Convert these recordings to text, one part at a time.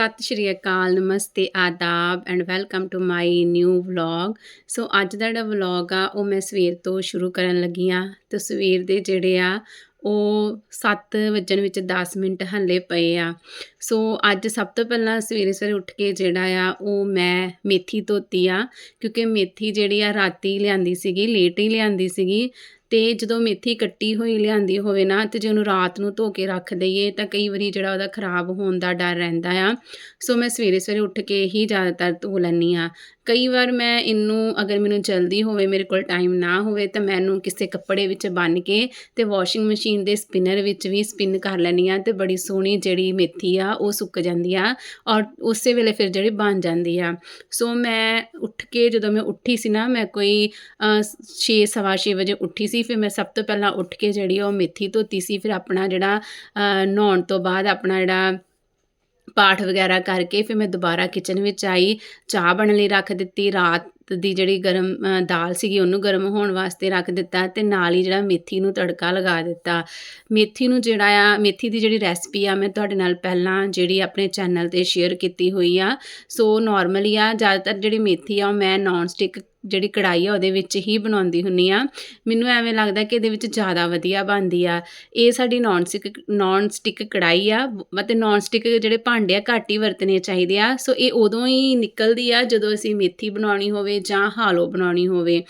ਸਤਿ ਸ਼੍ਰੀ ਅਕਾਲ, ਨਮਸਤੇ, ਆਦਾਬ and welcome to my new vlog so ਅੱਜ ਦਾ ਜਿਹੜਾ ਵਲੌਗ ਆ, ਉਹ ਮੈਂ ਸਵੇਰ ਤੋਂ ਸ਼ੁਰੂ ਕਰਨ ਲੱਗੀ ਆ ਤੇ ਸਵੇਰ ਦੇ ਜਿਹੜੇ ਆ, ਉਹ 7 ਵਜਣ ਵਿੱਚ 10 ਮਿੰਟ ਹੱਲੇ ਪਏ ਆ। ਸੋ ਅੱਜ ਸਭ ਤੋਂ ਪਹਿਲਾਂ ਸਵੇਰੇ ਸਵੇਰੇ ਉੱਠ ਕੇ ਜਿਹੜਾ ਆ, ਉਹ ਮੈਂ ਮੇਥੀ ਧੋਤੀ ਆ। ਕਿਉਂਕਿ ਮੇਥੀ ਜਿਹੜੀ ਆ, ਰਾਤੀ ਲਿਆਂਦੀ ਸੀਗੀ ਲੇਟ ਹੀ ਲਿਆਂਦੀ ਸੀਗੀ। ਅਤੇ ਜਦੋਂ ਮੇਥੀ ਕੱਟੀ ਹੋਈ ਲਿਆਂਦੀ ਹੋਵੇ ਨਾ, ਤੇ ਜੇ ਉਹਨੂੰ ਰਾਤ ਨੂੰ ਧੋ ਕੇ ਰੱਖ ਦਈਏ ਤਾਂ ਕਈ ਵਾਰੀ ਜਿਹੜਾ ਉਹਦਾ ਖਰਾਬ ਹੋਣ ਦਾ ਡਰ ਰਹਿੰਦਾ ਆ। ਸੋ ਮੈਂ ਸਵੇਰੇ ਸਵੇਰੇ ਉੱਠ ਕੇ ਹੀ ਜ਼ਿਆਦਾਤਰ ਧੋ ਲੈਂਦੀ ਹਾਂ। ਕਈ ਵਾਰ ਮੈਂ ਇਹਨੂੰ ਅਗਰ ਮੈਨੂੰ ਜਲਦੀ ਹੋਵੇ, ਮੇਰੇ ਕੋਲ ਟਾਈਮ ਨਾ ਹੋਵੇ, ਤਾਂ ਮੈਂ ਇਹਨੂੰ ਕਿਸੇ ਕੱਪੜੇ ਵਿੱਚ ਬੰਨ੍ਹ ਕੇ ਤੇ ਵਾਸ਼ਿੰਗ ਮਸ਼ੀਨ ਦੇ ਸਪਿਨਰ ਵਿੱਚ ਵੀ ਸਪਿਨ ਕਰ ਲੈਂਦੀ ਆ ਤੇ ਬੜੀ ਸੋਹਣੀ ਜਿਹੜੀ ਮੇਥੀ ਆ, ਉਹ ਸੁੱਕ ਜਾਂਦੀ ਆ ਔਰ ਉਸੇ ਵੇਲੇ ਫਿਰ ਜਿਹੜੀ ਬਣ ਜਾਂਦੀ ਆ। ਸੋ ਮੈਂ ਉੱਠ ਕੇ ਜਦੋਂ ਮੈਂ ਉੱਠੀ ਸੀ ਨਾ, ਮੈਂ ਕੋਈ 6 ਸਵਾ ਛੇ ਵਜੇ ਉੱਠੀ ਸੀ, ਫਿਰ ਮੈਂ ਸਭ ਤੋਂ ਪਹਿਲਾਂ ਉੱਠ ਕੇ ਜਿਹੜੀ ਉਹ ਮੇਥੀ ਧੋਤੀ ਸੀ, ਫਿਰ ਆਪਣਾ ਜਿਹੜਾ ਨਹਾਉਣ ਤੋਂ ਬਾਅਦ ਆਪਣਾ ਜਿਹੜਾ ਪਾਠ ਵਗੈਰਾ ਕਰਕੇ ਫਿਰ ਮੈਂ ਦੁਬਾਰਾ ਕਿਚਨ ਵਿੱਚ ਆਈ, ਚਾਹ ਬਣਨ ਲਈ ਰੱਖ ਦਿੱਤੀ, ਰਾਤ ਦੀ ਜਿਹੜੀ ਗਰਮ ਦਾਲ ਸੀਗੀ ਉਹਨੂੰ ਗਰਮ ਹੋਣ ਵਾਸਤੇ ਰੱਖ ਦਿੱਤਾ ਤੇ ਨਾਲ ਹੀ ਜਿਹੜਾ ਮੇਥੀ ਨੂੰ ਤੜਕਾ ਲਗਾ ਦਿੱਤਾ। ਮੇਥੀ ਨੂੰ ਜਿਹੜਾ ਆ, ਮੇਥੀ ਦੀ ਜਿਹੜੀ ਰੈਸਪੀ ਆ, ਮੈਂ ਤੁਹਾਡੇ ਨਾਲ ਪਹਿਲਾਂ ਜਿਹੜੀ ਆਪਣੇ ਚੈਨਲ ਤੇ ਸ਼ੇਅਰ ਕੀਤੀ ਹੋਈ ਆ। ਸੋ ਨਾਰਮਲੀ ਆ, ਜ਼ਿਆਦਾਤਰ ਜਿਹੜੀ ਮੇਥੀ ਆ ਉਹ ਮੈਂ ਨਾਨ ਸਟਿਕ ਜਿਹੜੀ ਕੜਾਈ ਆ ਉਹਦੇ ਵਿੱਚ ਹੀ ਬਣਾਉਂਦੀ ਹੁੰਨੀ ਆ। ਮੈਨੂੰ ਐਵੇਂ ਲੱਗਦਾ ਕਿ ਇਹਦੇ ਵਿੱਚ ਜ਼ਿਆਦਾ ਵਧੀਆ ਬਣਦੀ ਆ। ਇਹ ਸਾਡੀ ਨਾਨ ਸਟਿਕ ਨਾਨ ਸਟਿਕ ਕੜਾਈ ਆ ਅਤੇ ਨਾਨ ਸਟਿਕ ਜਿਹੜੇ ਭਾਂਡੇ ਆ ਘੱਟ ਹੀ ਵਰਤਣੇ ਚਾਹੀਦੇ ਆ। ਸੋ ਇਹ ਉਦੋਂ ਹੀ ਨਿਕਲਦੀ ਆ ਜਦੋਂ ਅਸੀਂ ਮੇਥੀ ਬਣਾਉਣੀ ਹੋਵੇ ਜਾਂ ਹਾਲੋ ਬਣਾਉਣੀ ਹੋਵੇ।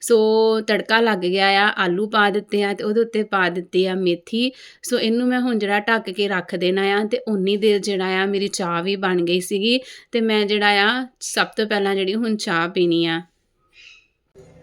ਸੋ ਤੜਕਾ ਲੱਗ ਗਿਆ ਆ, ਆਲੂ ਪਾ ਦਿੱਤੇ ਆ ਤੇ ਉਹਦੇ ਉੱਤੇ ਪਾ ਦਿੱਤੀ ਆ ਮੇਥੀ। ਸੋ ਇਹਨੂੰ ਮੈਂ ਹੁਣ ਜਿਹੜਾ ਢੱਕ ਕੇ ਰੱਖ ਦੇਣਾ ਆ ਤੇ ਉਨੀ ਦੇਰ ਜਿਹੜਾ ਆ ਮੇਰੀ ਚਾਹ ਵੀ ਬਣ ਗਈ ਸੀਗੀ। ਤੇ ਮੈਂ ਜਿਹੜਾ ਆ ਸਭ ਤੋਂ ਪਹਿਲਾਂ ਜਿਹੜੀ ਹੁਣ ਚਾਹ ਪੀਣੀ ਆ।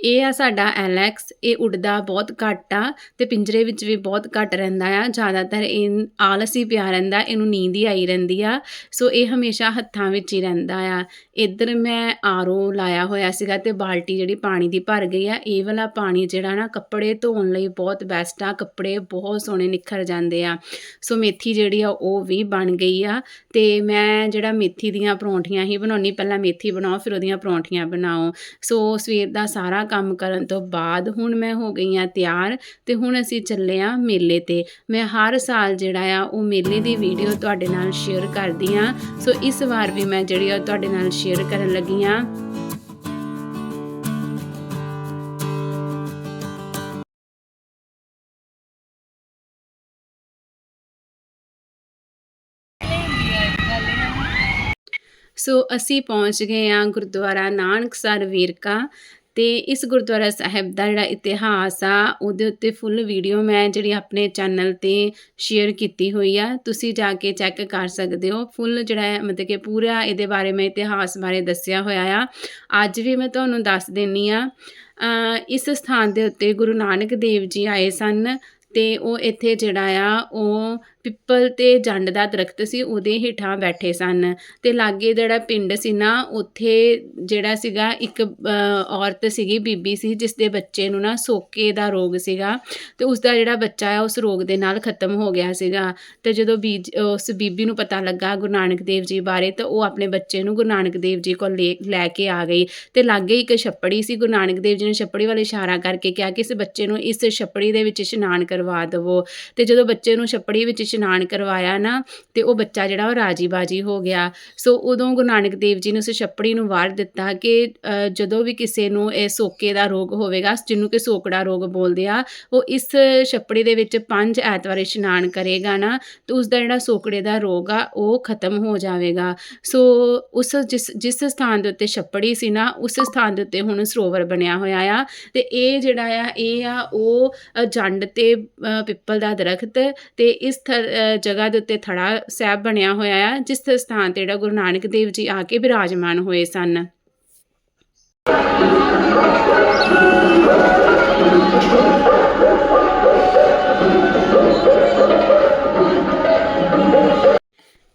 ਇਹ ਆ ਸਾਡਾ ਐਲੈਕਸ ਇਹ ਉੱਡਦਾ ਬਹੁਤ ਘੱਟ ਆ ਤੇ ਪਿੰਜਰੇ ਵਿੱਚ ਵੀ ਬਹੁਤ ਘੱਟ ਰਹਿੰਦਾ ਆ। ਜ਼ਿਆਦਾਤਰ ਇਹ ਆਲਸੀ ਪਿਆ ਰਹਿੰਦਾ, ਇਹਨੂੰ ਨੀਂਦ ਹੀ ਆਈ ਰਹਿੰਦੀ ਆ। ਸੋ ਇਹ ਹਮੇਸ਼ਾ ਹੱਥਾਂ ਵਿੱਚ ਹੀ ਰਹਿੰਦਾ ਆ। ਇੱਧਰ ਮੈਂ ਆਰੋ ਲਾਇਆ ਹੋਇਆ ਸੀਗਾ ਤੇ ਬਾਲਟੀ ਜਿਹੜੀ ਪਾਣੀ ਦੀ ਭਰ ਗਈ ਆ, ਇਹ ਵਾਲਾ ਪਾਣੀ ਜਿਹੜਾ ਨਾ ਕੱਪੜੇ ਧੋਣ ਲਈ ਬਹੁਤ ਬੈਸਟ ਆ। ਕੱਪੜੇ ਬਹੁਤ ਸੋਹਣੇ ਨਿਖਰ ਜਾਂਦੇ ਆ। ਸੋ ਮੇਥੀ ਜਿਹੜੀ ਆ, ਉਹ ਵੀ ਬਣ ਗਈ ਆ ਤੇ ਮੈਂ ਜਿਹੜਾ ਮੇਥੀ ਦੀਆਂ ਪਰੌਂਠੀਆਂ ਹੀ ਬਣਾਉਣੀ ਪਹਿਲਾਂ ਮੇਥੀ ਬਣਾਓ, ਫਿਰ ਉਹਦੀਆਂ ਪਰੌਂਠੀਆਂ ਬਣਾਓ। ਸੋ ਸਵੇਰ ਦਾ ਸਾਰਾ ਕੰਮ ਕਰਨ ਤੋਂ ਬਾਅਦ ਹੁਣ ਮੈਂ ਹੋ ਗਈ ਆ ਤਿਆਰ ਤੇ ਹੁਣ ਅਸੀਂ ਚੱਲੇ ਆ ਮੇਲੇ ਤੇ। ਮੈਂ ਹਰ ਸਾਲ ਜਿਹੜਾ ਆ ਉਹ ਮੇਲੇ ਦੀ ਵੀਡੀਓ ਤੁਹਾਡੇ ਨਾਲ ਸ਼ੇਅਰ ਕਰਦੀ ਆ ਸੋ ਇਸ ਵਾਰ ਵੀ ਮੈਂ ਜਿਹੜੀ ਆ ਤੁਹਾਡੇ ਨਾਲ ਸ਼ੇਅਰ ਕਰਨ ਲੱਗੀ ਆ ਸੋ ਅਸੀਂ ਪਹੁੰਚ ਗਏ ਆ ਗੁਰਦੁਆਰਾ ਨਾਨਕਸਰ ਵੇਰਕਾ ਤੇ ਇਸ ਗੁਰਦੁਆਰਾ ਸਾਹਿਬ ਦਾ ਜਿਹੜਾ ਇਤਿਹਾਸ ਆ, ਉਹਦੇ ਉੱਤੇ ਫੁੱਲ ਵੀਡੀਓ ਮੈਂ ਜਿਹੜੀ ਆਪਣੇ ਚੈਨਲ ਤੇ ਸ਼ੇਅਰ ਕੀਤੀ ਹੋਈ ਆ। ਤੁਸੀਂ ਜਾ ਕੇ ਚੈੱਕ ਕਰ ਸਕਦੇ ਹੋ। ਫੁੱਲ ਜਿਹੜਾ ਹੈ, ਮਤਲਬ ਕਿ ਪੂਰਾ ਇਹਦੇ ਬਾਰੇ ਮੈਂ ਇਤਿਹਾਸ ਬਾਰੇ ਦੱਸਿਆ ਹੋਇਆ ਆ। ਅੱਜ ਵੀ ਮੈਂ ਤੁਹਾਨੂੰ ਦੱਸ ਦਿੰਨੀ ਆ ਇਸ ਸਥਾਨ ਦੇ ਉੱਤੇ ਗੁਰੂ ਨਾਨਕ ਦੇਵ ਜੀ ਆਏ ਸਨ ਤੇ ਉਹ ਇੱਥੇ ਜਿਹੜਾ ਆ, ਉਹ ਪਿੱਪਲ ਤੇ ਜੰਡ ਦਾ ਦਰਖਤ ਸੀ, ਉਹਦੇ ਹੇਠਾਂ ਬੈਠੇ ਸਨ। ਤੇ ਲਾਗੇ ਜਿਹੜਾ ਪਿੰਡ ਸੀ ਨਾ, ਉੱਥੇ ਜਿਹੜਾ ਸੀਗਾ, ਇੱਕ ਔਰਤ ਸੀਗੀ, ਬੀਬੀ ਸੀ ਜਿਸ ਦੇ ਬੱਚੇ ਨੂੰ ਨਾ ਸੋਕੇ ਦਾ ਰੋਗ ਸੀਗਾ। ਤੇ ਉਸ ਦਾ ਜਿਹੜਾ ਬੱਚਾ ਆ, ਉਸ ਰੋਗ ਦੇ ਨਾਲ ਖਤਮ ਹੋ ਗਿਆ ਸੀਗਾ। ਤੇ ਜਦੋਂ ਬੀਜ, ਉਸ ਬੀਬੀ ਨੂੰ ਪਤਾ ਲੱਗਾ ਗੁਰੂ ਨਾਨਕ ਦੇਵ ਜੀ ਬਾਰੇ, ਤਾਂ ਉਹ ਆਪਣੇ ਬੱਚੇ ਨੂੰ ਗੁਰੂ ਨਾਨਕ ਦੇਵ ਜੀ ਕੋਲ ਲੈ ਲੈ ਕੇ ਆ ਗਈ। ਤੇ ਲਾਗੇ ਇੱਕ ਛੱਪੜੀ ਸੀ, ਗੁਰੂ ਨਾਨਕ ਦੇਵ ਜੀ ਨੇ ਛੱਪੜੀ ਵੱਲ ਇਸ਼ਾਰਾ ਕਰਕੇ ਕਿਹਾ ਕਿ ਇਸ ਬੱਚੇ ਨੂੰ ਇਸ ਛੱਪੜੀ ਦੇ ਵਿੱਚ ਇਸ਼ਨਾਨ ਕਰਵਾ ਦੇਵੋ। ਤੇ ਜਦੋਂ ਬੱਚੇ ਨੂੰ ਛੱਪੜੀ ਵਿੱਚ ਇਸ਼ਨਾਨ ਕਰਵਾਇਆ ਨਾ, ਤੇ ਉਹ ਬੱਚਾ ਜਿਹੜਾ ਉਹ ਰਾਜੀ ਬਾਜੀ ਹੋ ਗਿਆ। ਸੋ ਉਦੋਂ ਗੁਰੂ ਨਾਨਕ ਦੇਵ ਜੀ ਨੇ ਉਸ ਛੱਪੜੀ ਨੂੰ ਵਾਰ ਦਿੱਤਾ ਕਿ ਜਦੋਂ ਵੀ ਕਿਸੇ ਨੂੰ ਇਹ ਸੋਕੇ ਦਾ ਰੋਗ ਹੋਵੇਗਾ, ਜਿਹਨੂੰ ਕਿ ਸੋਕੜਾ ਰੋਗ ਬੋਲਦੇ ਆ, ਉਹ ਇਸ ਛੱਪੜੀ ਦੇ ਵਿੱਚ ਪੰਜ ਐਤਵਾਰ ਇਸ਼ਨਾਨ ਕਰੇਗਾ ਨਾ, ਤੇ ਉਸ ਦਾ ਜਿਹੜਾ ਸੋਕੜੇ ਦਾ ਰੋਗ ਆ, ਉਹ ਖਤਮ ਹੋ ਜਾਵੇਗਾ। ਸੋ ਉਸ ਜਿਸ ਜਿਸ ਸਥਾਨ ਦੇ ਉੱਤੇ ਛੱਪੜੀ ਸੀ ਨਾ, ਉਸ ਸਥਾਨ ਦੇ ਉੱਤੇ ਹੁਣ ਸਰੋਵਰ ਬਣਿਆ ਹੋਇਆ ਆ, ਤੇ ਇਹ ਜਿਹੜਾ ਆ, ਇਹ ਆ, ਉਹ ਜੰਡ ਤੇ ਪਿੱਪਲ ਦਾ ਦਰਖਤ, ਤੇ ਇਸ ਜਗ੍ਹਾ ਦੇ ਉੱਤੇ ਥੜਾ ਸਾਹਿਬ ਬਣਿਆ ਹੋਇਆ ਆ, ਜਿਸ ਸਥਾਨ ਤੇ ਜਿਹੜਾ ਗੁਰੂ ਨਾਨਕ ਦੇਵ ਜੀ ਆ ਕੇ ਬਿਰਾਜਮਾਨ ਹੋਏ ਸਨ।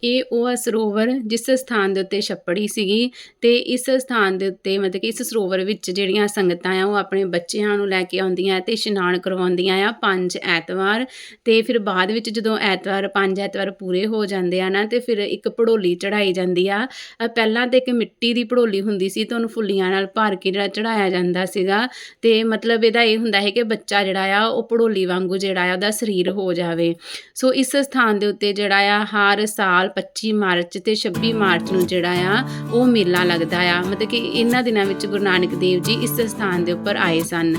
ਇਹ ਉਹ ਆ ਸਰੋਵਰ ਜਿਸ ਸਥਾਨ ਦੇ ਉੱਤੇ ਛੱਪੜੀ ਸੀਗੀ ਤੇ ਇਸ ਸਥਾਨ ਦੇ ਉੱਤੇ ਮਤਲਬ ਕਿ ਇਸ ਸਰੋਵਰ ਵਿੱਚ ਜਿਹੜੀਆਂ ਸੰਗਤਾਂ ਆ, ਉਹ ਆਪਣੇ ਬੱਚਿਆਂ ਨੂੰ ਲੈ ਕੇ ਆਉਂਦੀਆਂ ਤੇ ਇਸ਼ਨਾਨ ਕਰਵਾਉਂਦੀਆਂ ਆ ਪੰਜ ਐਤਵਾਰ ਤੇ ਫਿਰ ਬਾਅਦ ਵਿੱਚ ਜਦੋਂ ਐਤਵਾਰ, ਪੰਜ ਐਤਵਾਰ ਪੂਰੇ ਹੋ ਜਾਂਦੇ ਆ ਨਾ, ਤੇ ਫਿਰ ਇੱਕ ਪੜੋਲੀ ਚੜਾਈ ਜਾਂਦੀ ਆ। ਪਹਿਲਾਂ ਤੇ ਇੱਕ ਮਿੱਟੀ ਦੀ ਪੜੋਲੀ ਹੁੰਦੀ ਸੀ ਤੇ ਉਹਨੂੰ ਫੁੱਲੀਆਂ ਨਾਲ ਭਰ ਕੇ ਜਿਹੜਾ ਚੜਾਇਆ ਜਾਂਦਾ ਸੀਗਾ ਤੇ ਮਤਲਬ ਇਹਦਾ ਇਹ ਹੁੰਦਾ ਹੈ ਕਿ ਬੱਚਾ ਜਿਹੜਾ ਆ, ਉਹ ਪੜੋਲੀ ਵਾਂਗੂ ਜਿਹੜਾ ਆ, ਉਹਦਾ ਸਰੀਰ ਹੋ ਜਾਵੇ। ਸੋ ਇਸ ਸਥਾਨ ਦੇ ਉੱਤੇ ਜਿਹੜਾ ਆ, ਹਰ ਸਾਲ 25 ਮਾਰਚ ਤੇ 26 ਮਾਰਚ ਨੂੰ ਜਿਹੜਾ ਆ, ਉਹ ਮੇਲਾ ਲੱਗਦਾ ਆ। ਮਤਲਬ ਕਿ ਇਹਨਾਂ ਦਿਨਾਂ ਵਿੱਚ ਗੁਰੂ ਨਾਨਕ ਦੇਵ ਜੀ ਇਸ ਸਥਾਨ ਦੇ ਉੱਪਰ ਆਏ ਸਨ।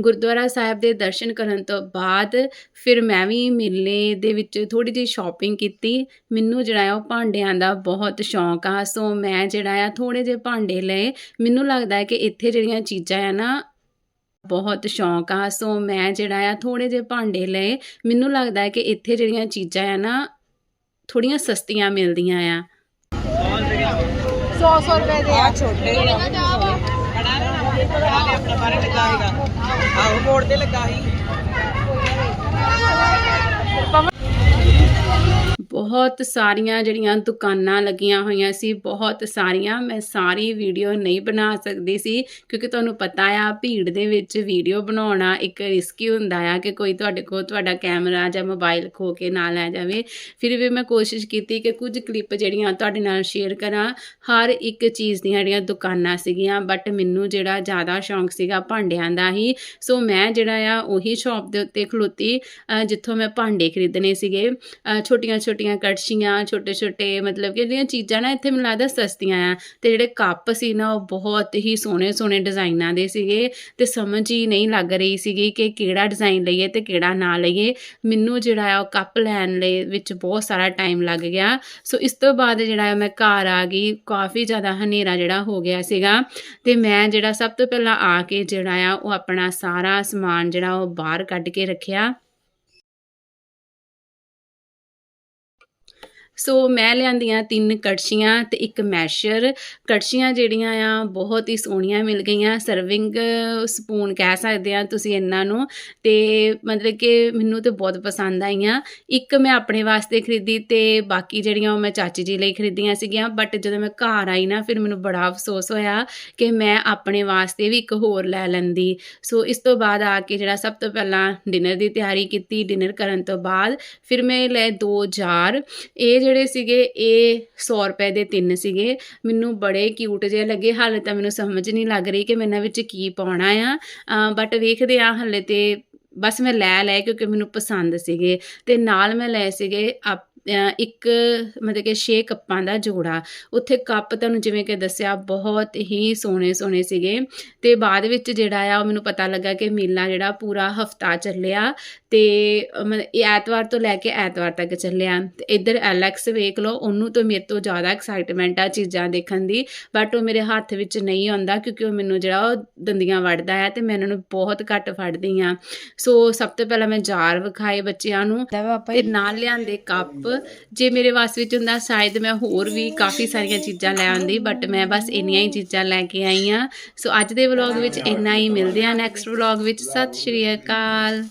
ਗੁਰਦੁਆਰਾ ਸਾਹਿਬ ਦੇ ਦਰਸ਼ਨ ਕਰਨ ਤੋਂ ਬਾਅਦ ਫਿਰ ਮੈਂ ਵੀ ਮੇਲੇ ਦੇ ਵਿੱਚ ਥੋੜੀ ਜਿਹੀ ਸ਼ਾਪਿੰਗ ਕੀਤੀ। ਮੈਨੂੰ ਜਿਹੜਾ ਉਹ ਭਾਂਡਿਆਂ ਦਾ ਬਹੁਤ ਸ਼ੌਂਕ ਆ। ਸੋ ਮੈਂ ਜਿਹੜਾ ਆ ਥੋੜੇ ਜਿਹੇ ਭਾਂਡੇ ਲਏ। ਮੈਨੂੰ ਲੱਗਦਾ ਹੈ ਕਿ ਇੱਥੇ ਜਿਹੜੀਆਂ ਚੀਜ਼ਾਂ ਆ ਨਾ ਬਹੁਤ ਸ਼ੌਂਕ ਆ। ਸੋ ਮੈਂ ਜਿਹੜਾ ਆ ਥੋੜੇ ਜਿਹੇ ਭਾਂਡੇ ਲਏ। ਮੈਨੂੰ ਲੱਗਦਾ ਹੈ ਕਿ ਇੱਥੇ ਜਿਹੜੀਆਂ ਚੀਜ਼ਾਂ ਆ ਨਾ ਥੋੜੀਆਂ ਸਸਤੀਆਂ ਮਿਲਦੀਆਂ ਆ। ਆਹੋ ਮੋੜ ਤੇ ਲੱਗਾ ਸੀ। ਬਹੁਤ ਸਾਰੀਆਂ ਜਿਹੜੀਆਂ ਦੁਕਾਨਾਂ ਲੱਗੀਆਂ ਹੋਈਆਂ ਸੀ, ਬਹੁਤ ਸਾਰੀਆਂ। ਮੈਂ ਸਾਰੀ ਵੀਡੀਓ ਨਹੀਂ ਬਣਾ ਸਕਦੀ ਸੀ, ਕਿਉਂਕਿ ਤੁਹਾਨੂੰ ਪਤਾ ਆ, ਭੀੜ ਦੇ ਵਿੱਚ ਵੀਡੀਓ ਬਣਾਉਣਾ ਇੱਕ ਰਿਸਕੀ ਹੁੰਦਾ ਆ ਕਿ ਕੋਈ ਤੁਹਾਡੇ ਕੋਲ ਤੁਹਾਡਾ ਕੈਮਰਾ ਜਾਂ ਮੋਬਾਈਲ ਖੋ ਕੇ ਨਾ ਲੈ ਜਾਵੇ। ਫਿਰ ਵੀ ਮੈਂ ਕੋਸ਼ਿਸ਼ ਕੀਤੀ ਕਿ ਕੁਝ ਕਲਿੱਪ ਜਿਹੜੀਆਂ ਤੁਹਾਡੇ ਨਾਲ ਸ਼ੇਅਰ ਕਰਾਂ। ਹਰ ਇੱਕ ਚੀਜ਼ ਦੀਆਂ ਜਿਹੜੀਆਂ ਦੁਕਾਨਾਂ ਸੀਗੀਆਂ ਬਟ ਮੈਨੂੰ ਜਿਹੜਾ ਜ਼ਿਆਦਾ ਸ਼ੌਂਕ ਸੀਗਾ ਭਾਂਡਿਆਂ ਦਾ ਹੀ। ਸੋ ਮੈਂ ਜਿਹੜਾ ਆ, ਉਹੀ ਸ਼ਾਪ ਦੇ ਉੱਤੇ ਖਲੋਤੀ ਜਿੱਥੋਂ ਮੈਂ ਭਾਂਡੇ ਖਰੀਦਣੇ ਸੀਗੇ। ਛੋਟੀਆਂ ਛੋਟੀਆਂ ਕੜਛੀਆਂ ਛੋਟੇ ਛੋਟੇ ਮਤਲਬ ਕਿ ਜਿਹੜੀਆਂ ਚੀਜ਼ਾਂ ਨਾ ਇੱਥੇ ਮੈਨੂੰ ਲੱਗਦਾ ਸਸਤੀਆਂ ਆ ਤੇ ਜਿਹੜੇ ਕੱਪ ਸੀ ਨਾ, ਉਹ ਬਹੁਤ ਹੀ ਸੋਹਣੇ ਸੋਹਣੇ ਡਿਜ਼ਾਈਨਾਂ ਦੇ ਸੀਗੇ ਤੇ ਸਮਝ ਹੀ ਨਹੀਂ ਲੱਗ ਰਹੀ ਸੀਗੀ ਕਿ ਕਿਹੜਾ ਡਿਜ਼ਾਈਨ ਲਈਏ ਤੇ ਕਿਹੜਾ ਨਾ ਲਈਏ। ਮੈਨੂੰ ਜਿਹੜਾ ਆ ਉਹ ਕੱਪ ਲੈਣ ਲਈ ਵਿੱਚ ਬਹੁਤ ਸਾਰਾ ਟਾਈਮ ਲੱਗ ਗਿਆ। ਸੋ ਇਸ ਤੋਂ ਬਾਅਦ ਜਿਹੜਾ ਆ ਮੈਂ ਘਰ ਆ ਗਈ, ਕਾਫੀ ਜ਼ਿਆਦਾ ਹਨੇਰਾ ਜਿਹੜਾ ਹੋ ਗਿਆ ਸੀਗਾ ਤੇ ਮੈਂ ਜਿਹੜਾ ਸਭ ਤੋਂ ਪਹਿਲਾਂ ਆ ਕੇ ਜਿਹੜਾ ਆ ਉਹ ਆਪਣਾ ਸਾਰਾ ਸਮਾਨ ਜਿਹੜਾ ਉਹ ਬਾਹਰ ਕੱਢ ਕੇ ਰੱਖਿਆ। ਸੋ ਮੈਂ ਲਿਆਂਦੀਆਂ ਤਿੰਨ ਕੜਛੀਆਂ ਤੇ ਇੱਕ ਮੈਸ਼ਰ। ਕੜਛੀਆਂ ਜਿਹੜੀਆਂ ਆ, ਬਹੁਤ ਹੀ ਸੋਹਣੀਆਂ ਮਿਲ ਗਈਆਂ। ਸਰਵਿੰਗ ਸਪੂਨ ਕਹਿ ਸਕਦੇ ਆ ਤੁਸੀਂ ਇਹਨਾਂ ਨੂੰ। ਤੇ ਮਤਲਬ ਕਿ ਮੈਨੂੰ ਤੇ ਬਹੁਤ ਪਸੰਦ ਆਈਆਂ। ਇੱਕ ਮੈਂ ਆਪਣੇ ਵਾਸਤੇ ਖਰੀਦੀ ਤੇ ਬਾਕੀ ਜਿਹੜੀਆਂ ਉਹ ਮੈਂ ਚਾਚੀ ਜੀ ਲਈ ਖਰੀਦੀਆਂ ਸੀਗੀਆਂ। ਬਟ ਜਦੋਂ ਮੈਂ ਘਰ ਆਈ ਨਾ, ਫਿਰ ਮੈਨੂੰ ਬੜਾ ਅਫਸੋਸ ਹੋਇਆ ਕਿ ਮੈਂ ਆਪਣੇ ਵਾਸਤੇ ਵੀ ਇੱਕ ਹੋਰ ਲੈ ਲੈਂਦੀ। ਸੋ ਇਸ ਤੋਂ ਬਾਅਦ ਆ ਕੇ ਜਿਹੜਾ ਸਭ ਤੋਂ ਪਹਿਲਾਂ ਡਿਨਰ ਦੀ ਤਿਆਰੀ ਕੀਤੀ। ਡਿਨਰ ਕਰਨ ਤੋਂ ਬਾਅਦ ਫਿਰ ਮੈਂ ਲਏ ਦੋ ਜਾਰ। ਇਹ ਜਿਹੜੇ ਸੀਗੇ, ਇਹ 100 ਰੁਪਏ ਦੇ ਤਿੰਨ ਸੀਗੇ। ਮੈਨੂੰ ਬੜੇ ਕਿਊਟ ਜਿਹੇ ਲੱਗੇ। ਹਾਲੇ ਤਾਂ ਮੈਨੂੰ ਸਮਝ ਨਹੀਂ ਲੱਗ ਰਹੀ ਕਿ ਮੈਂ ਇਹਨਾਂ ਵਿੱਚ ਕੀ ਪਾਉਣਾ ਆ। ਬਟ ਵੇਖਦੇ ਆ ਹਾਲੇ ਤੇ ਬਸ ਮੈਂ ਲੈ ਲਏ ਕਿਉਂਕਿ ਮੈਨੂੰ ਪਸੰਦ ਸੀਗੇ। ਤੇ ਨਾਲ ਮੈਂ ਲਏ ਸੀਗੇ ਆਪ- ਇੱਕ ਮਤਲਬ ਕਿ 6 ਕੱਪਾਂ ਦਾ ਜੋੜਾ। ਉੱਥੇ ਕੱਪ ਤੁਹਾਨੂੰ ਜਿਵੇਂ ਕਿ ਦੱਸਿਆ ਬਹੁਤ ਹੀ ਸੋਹਣੇ ਸੋਹਣੇ ਸੀਗੇ। ਤੇ ਬਾਅਦ ਵਿੱਚ ਜਿਹੜਾ ਆ ਉਹ ਮੈਨੂੰ ਪਤਾ ਲੱਗਾ ਕਿ ਮੇਲਾ ਜਿਹੜਾ ਪੂਰਾ ਹਫਤਾ ਚੱਲਿਆ। ਤੇ ਇਹ ਐਤਵਾਰ ਤੋਂ ਲੈ ਕੇ ਐਤਵਾਰ ਤੱਕ ਚੱਲਿਆ। ਤੇ ਇੱਧਰ ਐਲੈਕਸ ਵੇਖ ਲਓ ਉਹਨੂੰ ਤਾਂ ਮੇਰੇ ਤੋਂ ਜ਼ਿਆਦਾ ਐਕਸਾਈਟਮੈਂਟ ਆ ਚੀਜ਼ਾਂ ਦੇਖਣ ਦੀ। ਬਟ ਉਹ ਮੇਰੇ ਹੱਥ ਵਿੱਚ ਨਹੀਂ ਆਉਂਦਾ ਕਿਉਂਕਿ ਉਹ ਮੈਨੂੰ ਜਿਹੜਾ ਉਹ ਦੰਦੀਆਂ ਵੜਦਾ ਹੈ ਤੇ ਮੈਂ ਇਹਨਾਂ ਨੂੰ ਬਹੁਤ ਘੱਟ ਫੜਦੀ ਆ। ਸੋ ਸਭ ਤੋਂ ਪਹਿਲਾਂ ਮੈਂ ਜਾਰ ਵਿਖਾਏ ਬੱਚਿਆਂ ਨੂੰ ਤੇ ਨਾਲ ਲਿਆਂਦੇ ਕੱਪ। ਜੇ ਮੇਰੇ ਵਾਸ ਵਿੱਚ ਹੁੰਦਾ, ਸ਼ਾਇਦ ਮੈਂ ਹੋਰ ਵੀ ਕਾਫੀ ਸਾਰੀਆਂ ਚੀਜ਼ਾਂ ਲੈ ਆਉਂਦੀ ਬਟ ਮੈਂ ਬਸ ਇੰਨੀਆਂ ਹੀ ਚੀਜ਼ਾਂ ਲੈ ਕੇ ਆਈ ਆ ਸੋ ਅੱਜ ਦੇ ਵਲੌਗ ਵਿੱਚ ਇੰਨਾ ਹੀ, ਮਿਲਦੇ ਆ ਨੈਕਸਟ ਵਲੌਗ ਵਿੱਚ। ਸਤਿ ਸ਼੍ਰੀ ਅਕਾਲ।